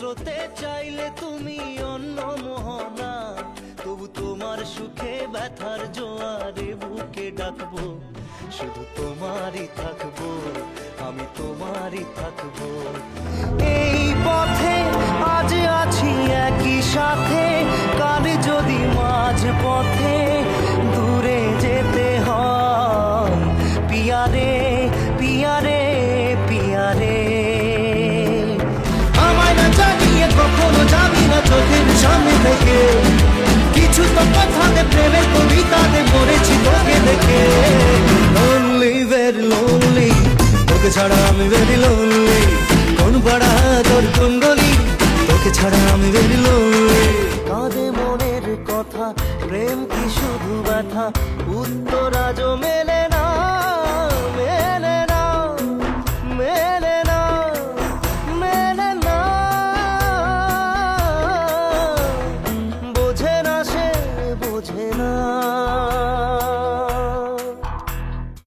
চাইলে তুমি অন্য মোহনা। তবু তোমার সুখে ব্যথার জোয়ারে বুকে ডাকবো। শুধু তোমারই থাকব, আমি তোমারই থাকব। এই পথে আজ আছি একই সাথে, কাল যদি মাঝ পথে তোকে দেখে। লোনলি ভেরি লোনলি তোকে ছাড়া আমি ভেরি লোনলি কোন পাড়া তোর কোন তোকে ছাড়া আমি ভেরি লোনলি কাঁদে মনের কথা, প্রেম কি শুধু ব্যথা? উত্তর আজ